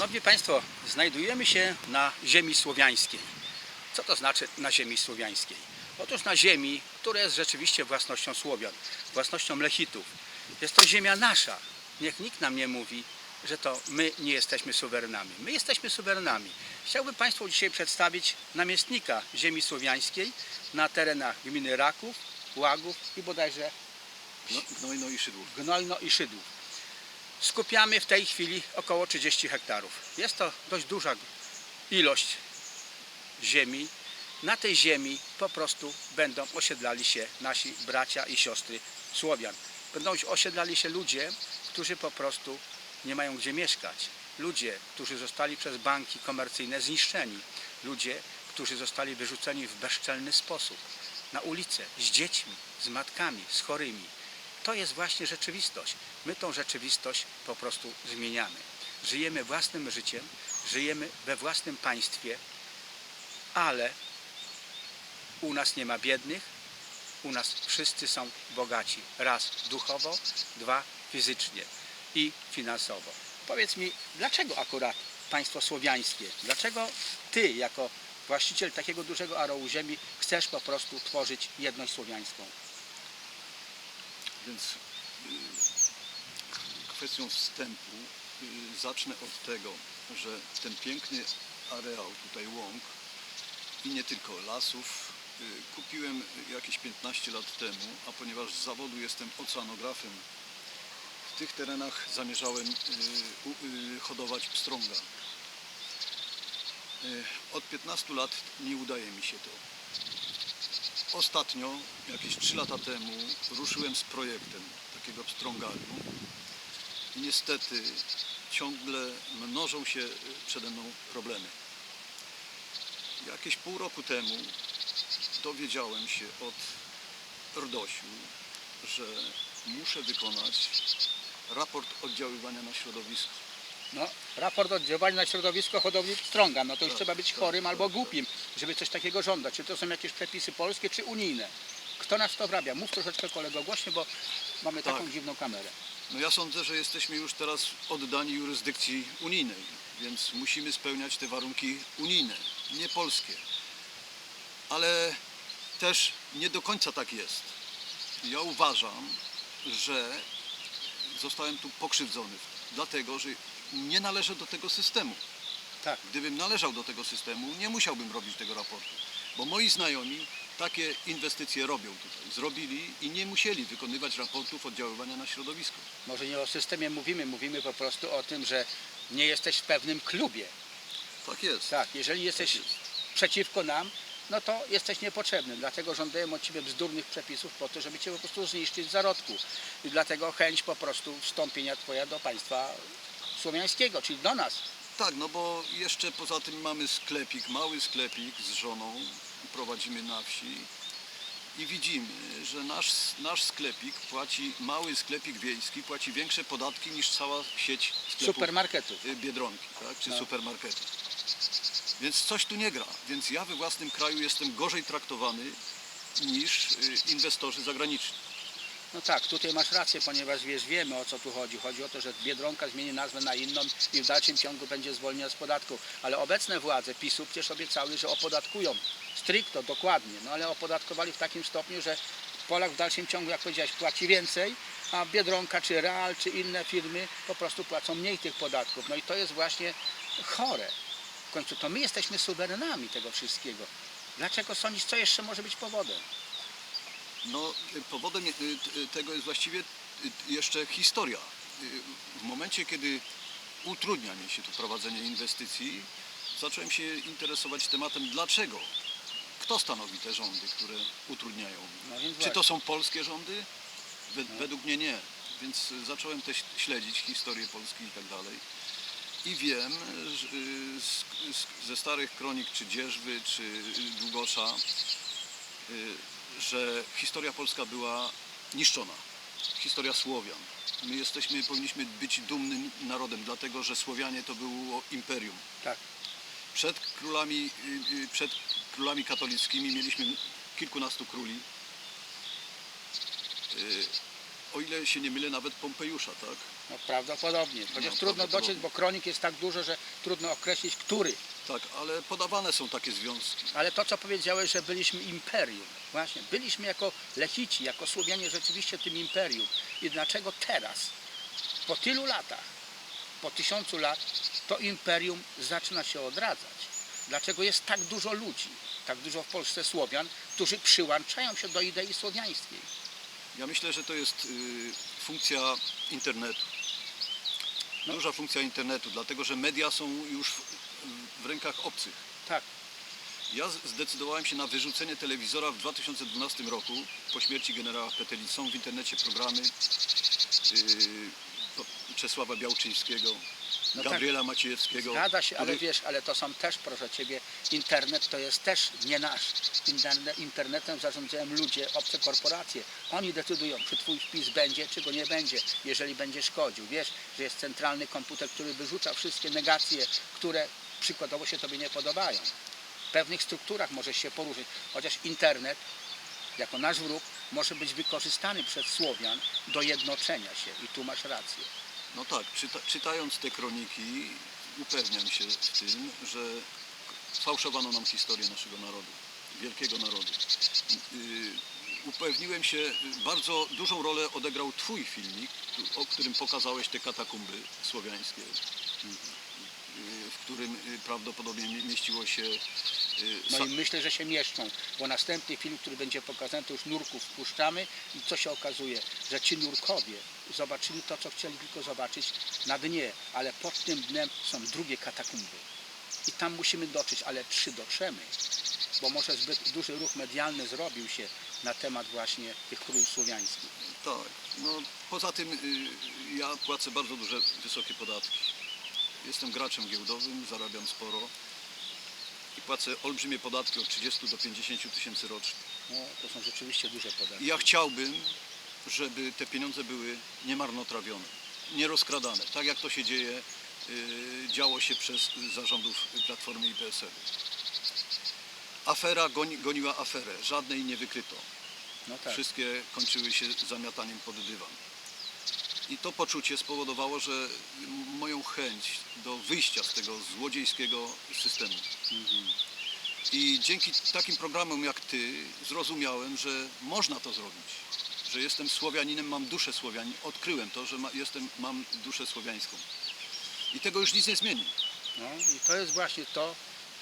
Szanowni Państwo, znajdujemy się na ziemi słowiańskiej. Co to znaczy na ziemi słowiańskiej? Otóż na ziemi, która jest rzeczywiście własnością Słowian, własnością Lechitów. Jest to ziemia nasza. Niech nikt nam nie mówi, że to my nie jesteśmy suwerenami. My jesteśmy suwerenami. Chciałbym Państwu dzisiaj przedstawić namiestnika ziemi słowiańskiej na terenach gminy Raków, Łagów i bodajże No, Gnojno i Szydłów. Gnojno i Szydłów. Skupiamy w tej chwili około 30 hektarów. Jest to dość duża ilość ziemi. Na tej ziemi po prostu będą osiedlali się nasi bracia i siostry Słowian. Będą osiedlali się ludzie, którzy po prostu nie mają gdzie mieszkać. Ludzie, którzy zostali przez banki komercyjne zniszczeni. Ludzie, którzy zostali wyrzuceni w bezczelny sposób na ulicę z dziećmi, z matkami, z chorymi. To jest właśnie rzeczywistość. My tą rzeczywistość po prostu zmieniamy. Żyjemy własnym życiem, żyjemy we własnym państwie, ale u nas nie ma biednych, u nas wszyscy są bogaci. Raz duchowo, dwa fizycznie i finansowo. Powiedz mi, dlaczego akurat państwo słowiańskie? Dlaczego ty, jako właściciel takiego dużego areału ziemi, chcesz po prostu tworzyć jedność słowiańską? Więc y, kwestią wstępu y, zacznę od tego, że ten piękny areał tutaj łąk i nie tylko lasów y, kupiłem jakieś 15 lat temu, a ponieważ z zawodu jestem oceanografem, w tych terenach zamierzałem hodować pstrąga. Od 15 lat nie udaje mi się to. Ostatnio, jakieś 3 lata temu, ruszyłem z projektem takiego pstrągarium niestety ciągle mnożą się y, przede mną problemy. Jakieś pół roku temu dowiedziałem się od RDOŚ-u, że muszę wykonać raport oddziaływania na środowisko. No, raport oddziaływania na środowisko hodowli pstrąga. No to już trzeba być chorym albo głupim, żeby coś takiego żądać. Czy to są jakieś przepisy polskie, czy unijne? Kto nas to wrabia? Mów troszeczkę kolego głośno, bo mamy taką Tak. dziwną kamerę. No ja sądzę, że jesteśmy już teraz oddani jurysdykcji unijnej, więc musimy spełniać te warunki unijne, nie polskie. Ale też nie do końca tak jest. Ja uważam, że zostałem tu pokrzywdzony, dlatego że nie należę do tego systemu. Tak. Gdybym należał do tego systemu, nie musiałbym robić tego raportu. Bo moi znajomi takie inwestycje robią tutaj. Zrobili i nie musieli wykonywać raportów oddziaływania na środowisko. Może nie o systemie mówimy, mówimy po prostu o tym, że nie jesteś w pewnym klubie. Tak jest. Tak, jeżeli jesteś jest. przeciwko nam, no to jesteś niepotrzebny. Dlatego żądają od Ciebie bzdurnych przepisów po to, żeby Cię po prostu zniszczyć w zarodku. I dlatego chęć po prostu wstąpienia Twoja do państwa słowiańskiego, czyli do nas. Tak, no bo jeszcze poza tym mamy sklepik, mały sklepik z żoną, prowadzimy na wsi i widzimy, że nasz, nasz sklepik płaci, mały sklepik wiejski płaci większe podatki niż cała sieć sklepów Supermarketów. y, Biedronki, tak, czy No. supermarketu. Więc coś tu nie gra. Więc ja we własnym kraju jestem gorzej traktowany niż y, inwestorzy zagraniczni. No tak, tutaj masz rację, ponieważ wiesz, wiemy o co tu chodzi. Chodzi o to, że Biedronka zmieni nazwę na inną i w dalszym ciągu będzie zwolniona z podatku. Ale obecne władze PiSu przecież obiecały, że opodatkują stricto, dokładnie. No ale opodatkowali w takim stopniu, że Polak w dalszym ciągu, jak powiedziałeś, płaci więcej, a Biedronka, czy Real, czy inne firmy po prostu płacą mniej tych podatków. No i to jest właśnie chore. W końcu to my jesteśmy suwerenami tego wszystkiego. Dlaczego sądzisz, co jeszcze może być powodem? No, powodem y, y, tego jest właściwie y, jeszcze historia. W momencie, kiedy utrudnia mi się tu prowadzenie inwestycji, zacząłem się interesować tematem dlaczego. Kto stanowi te rządy, które utrudniają? No Czy to są polskie rządy? We, według mnie nie. Więc zacząłem też śledzić historię Polski i tak dalej. I wiem z, z, ze starych kronik, czy Dzierżwy, czy Długosza, że historia polska była niszczona. Historia Słowian. My jesteśmy, powinniśmy być dumnym narodem, dlatego że Słowianie to było imperium. Tak. Przed królami, y, y, przed królami katolickimi mieliśmy kilkunastu króli. O ile się nie mylę, nawet Pompejusza, tak? No prawdopodobnie. Chociaż No, trudno prawdopodobnie. dociec, bo kronik jest tak dużo, że trudno określić, który. Tak, ale podawane są takie związki. Ale to, co powiedziałeś, że byliśmy imperium. Właśnie, byliśmy jako Lechici, jako Słowianie rzeczywiście tym imperium. I dlaczego teraz, po tylu latach, po tysiącu lat, to imperium zaczyna się odradzać? Dlaczego jest tak dużo ludzi, tak dużo w Polsce Słowian, którzy przyłączają się do idei słowiańskiej? Ja myślę, że to jest y, funkcja internetu. No. Duża funkcja internetu, dlatego że media są już w, rękach obcych. Tak, Ja zdecydowałem się na wyrzucenie telewizora w 2012 roku po śmierci generała Peteli. Są w internecie programy po- Czesława Białczyńskiego, No tak. Gabriela Maciejewskiego. Zgadza się, ale których- wiesz, ale to są też, proszę Ciebie, internet to jest też nie nasz. Interne, internetem zarządzają ludzie, obce korporacje. Oni decydują, czy Twój wpis będzie, czy go nie będzie, jeżeli będzie szkodził. Wiesz, że jest centralny komputer, który wyrzuca wszystkie negacje, które przykładowo się Tobie nie podobają. W pewnych strukturach możesz się poruszyć, chociaż internet jako nasz wróg może być wykorzystany przez Słowian do jednoczenia się i tu masz rację. No tak, czyta, czytając te kroniki upewniam się w tym, że fałszowano nam historię naszego narodu, wielkiego narodu. Yy, upewniłem się, bardzo dużą rolę odegrał Twój filmik, o którym pokazałeś te katakumby słowiańskie, yy, w którym yy, prawdopodobnie mie- mieściło się No i myślę, że się mieszczą, bo następny film, który będzie pokazany, to już nurków wpuszczamy i co się okazuje, że ci nurkowie zobaczyli to, co chcieli tylko zobaczyć na dnie, ale pod tym dnem są drugie katakumby. I tam musimy dotrzeć, ale czy dotrzemy? Bo może zbyt duży ruch medialny zrobił się na temat właśnie tych królów słowiańskich. Tak, no poza tym y, ja płacę bardzo duże, wysokie podatki. Jestem graczem giełdowym, zarabiam sporo i płacę olbrzymie podatki od 30 do 50 tysięcy rocznie. No, to są rzeczywiście duże podatki. I ja chciałbym, żeby te pieniądze były niemarnotrawione, nierozkradane, tak jak to się dzieje, y, działo się przez zarządów Platformy i PSL. Afera goni, goniła aferę, żadnej nie wykryto. No tak. Wszystkie kończyły się zamiataniem pod dywan. I to poczucie spowodowało, że moją chęć do wyjścia z tego złodziejskiego systemu. I dzięki takim programom jak ty zrozumiałem, że można to zrobić. Że jestem Słowianinem, mam duszę Słowianin. Odkryłem to, że ma, jestem, mam duszę słowiańską. I tego już nic nie zmieni. No i to jest właśnie to,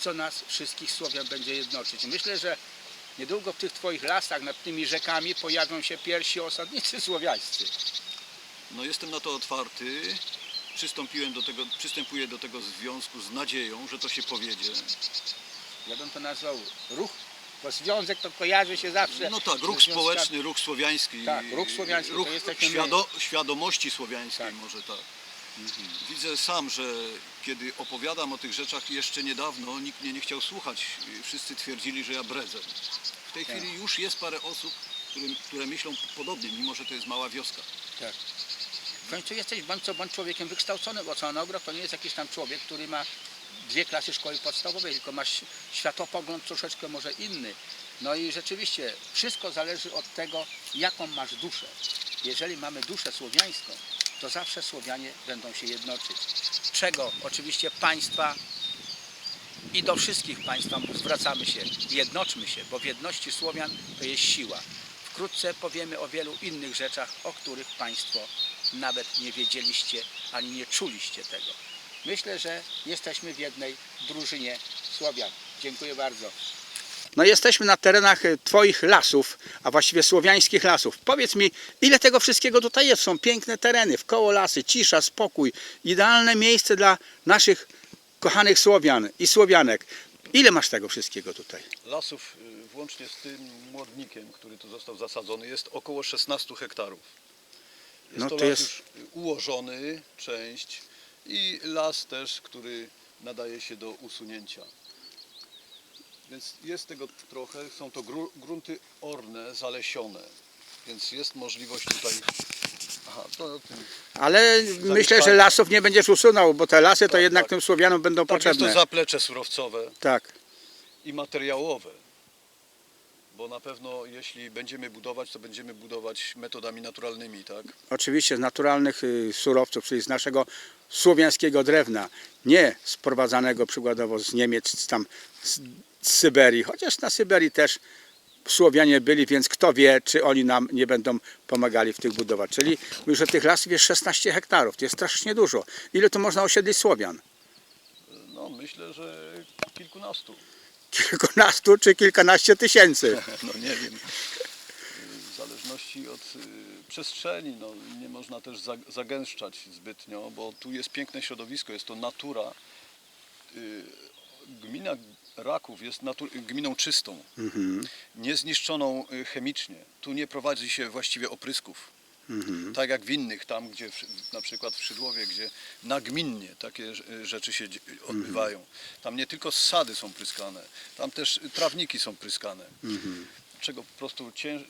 co nas wszystkich Słowian będzie jednoczyć. Myślę, że niedługo w tych Twoich lasach nad tymi rzekami pojawią się pierwsi osadnicy słowiańscy. No jestem na to otwarty. Przystąpiłem do tego, przystępuję do tego związku z nadzieją, że to się powiedzie. Ja bym to nazwał ruch, bo związek to kojarzy się zawsze. No tak, ruch związkami. społeczny, ruch słowiański. Tak, ruch słowiański, to ruch jesteśmy my. świado, świadomości słowiańskiej Tak. Mhm. może tak. Widzę sam, że kiedy opowiadam o tych rzeczach jeszcze niedawno, nikt mnie nie chciał słuchać. Wszyscy twierdzili, że ja bredzę. W tej Tak. chwili już jest parę osób, które, które myślą podobnie, mimo że to jest mała wioska. Tak. W końcu jesteś bądź co bądź człowiekiem wykształconym. Oceanograf to nie jest jakiś tam człowiek, który ma dwie klasy szkoły podstawowej, tylko ma ś- światopogląd troszeczkę może inny. No i rzeczywiście wszystko zależy od tego, jaką masz duszę. Jeżeli mamy duszę słowiańską, to zawsze Słowianie będą się jednoczyć. Czego oczywiście państwa i do wszystkich państwa zwracamy się, jednoczmy się, bo w jedności Słowian to jest siła. Wkrótce powiemy o wielu innych rzeczach, o których Państwo nawet nie wiedzieliście ani nie czuliście tego. Myślę, że jesteśmy w jednej drużynie Słowian. Dziękuję bardzo. No jesteśmy na terenach e, Twoich lasów, a właściwie słowiańskich lasów. Powiedz mi, ile tego wszystkiego tutaj jest? Są piękne tereny, wkoło lasy, cisza, spokój. Idealne miejsce dla naszych kochanych Słowian i Słowianek. Ile masz tego wszystkiego tutaj? Lasów, y, włącznie z tym młodnikiem, który tu został zasadzony, jest około 16 hektarów. Jest No to, to las jest- już ułożony, część i las też, który nadaje się do usunięcia. Więc jest tego trochę, są to gru, grunty orne, zalesione, więc jest możliwość tutaj... Aha, to o tym... Ale myślę, że lasów nie będziesz usunął, bo te lasy to Tak, jednak tak. tym Słowianom będą Tak, jest to potrzebne. zaplecze surowcowe Tak. i materiałowe. Bo na pewno jeśli będziemy budować, to będziemy budować metodami naturalnymi, tak? Oczywiście z naturalnych y, surowców, czyli z naszego słowiańskiego drewna, nie sprowadzanego przykładowo z Niemiec, tam z, z Syberii, chociaż na Syberii też Słowianie byli, więc kto wie, czy oni nam nie będą pomagali w tych budowach. Czyli już że tych lasów jest 16 hektarów, to jest strasznie dużo. Ile tu można osiedlić Słowian? No myślę, że kilkunastu. Kilkunastu czy kilkanaście tysięcy? No nie wiem. W zależności od y, przestrzeni, no, nie można też za- zagęszczać zbytnio, bo tu jest piękne środowisko, jest to natura. Y, Gmina Raków jest gminą czystą, niezniszczoną y, chemicznie. Tu nie prowadzi się właściwie oprysków. Tak jak w innych, tam gdzie w, na przykład w Szydłowie, gdzie nagminnie takie rz- rzeczy się odbywają. Tam nie tylko ssady są pryskane, tam też trawniki są pryskane. Czego po prostu cię,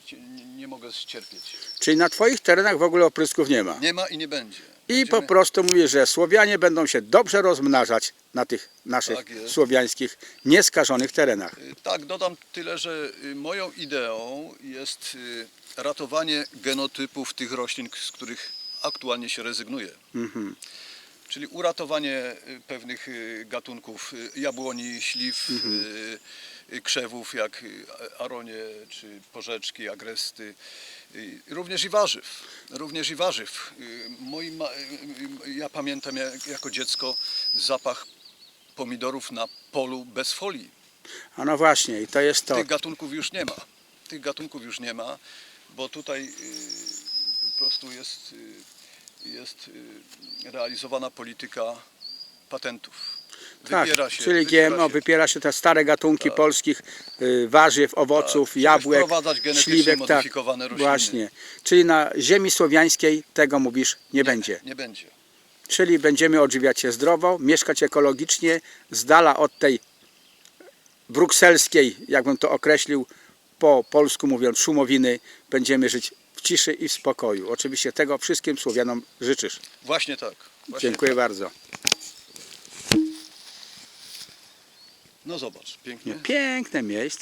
nie, mogę ścierpieć. Czyli na Twoich terenach w ogóle oprysków nie ma. Nie ma i nie będzie. I Będziemy- po prostu mówię, że Słowianie będą się dobrze rozmnażać na tych naszych Tak słowiańskich, nieskażonych terenach. Y, Tak, dodam tyle, że y, moją ideą jest y, ratowanie genotypów tych roślin, z których aktualnie się rezygnuje. Mhm. Czyli uratowanie y, pewnych y, gatunków y, jabłoni, śliw, y, krzewów jak aronie czy porzeczki, agresty, również i warzyw. Również i warzyw. Moi ma, y, ja pamiętam jak, jako dziecko zapach pomidorów na polu bez folii. A no właśnie, i to jest to. Tych gatunków już nie ma. Tych gatunków już nie ma, bo tutaj po prostu jest, jest y, realizowana polityka patentów. Tak, Wybiera się, czyli wybiera GMO się- wypiera się te stare gatunki polskich y, warzyw, owoców, żeby jabłek, śliwek. Tak, modyfikowane rośliny. właśnie. Czyli na ziemi słowiańskiej tego mówisz nie będzie. Nie będzie. Czyli będziemy odżywiać się zdrowo, mieszkać ekologicznie, z dala od tej brukselskiej, jakbym to określił, po polsku mówiąc, szumowiny. Będziemy żyć ciszy i w spokoju. Oczywiście tego wszystkim Słowianom życzysz. Właśnie tak. Właśnie Dziękuję bardzo. No zobacz, pięknie. Piękne miejsce.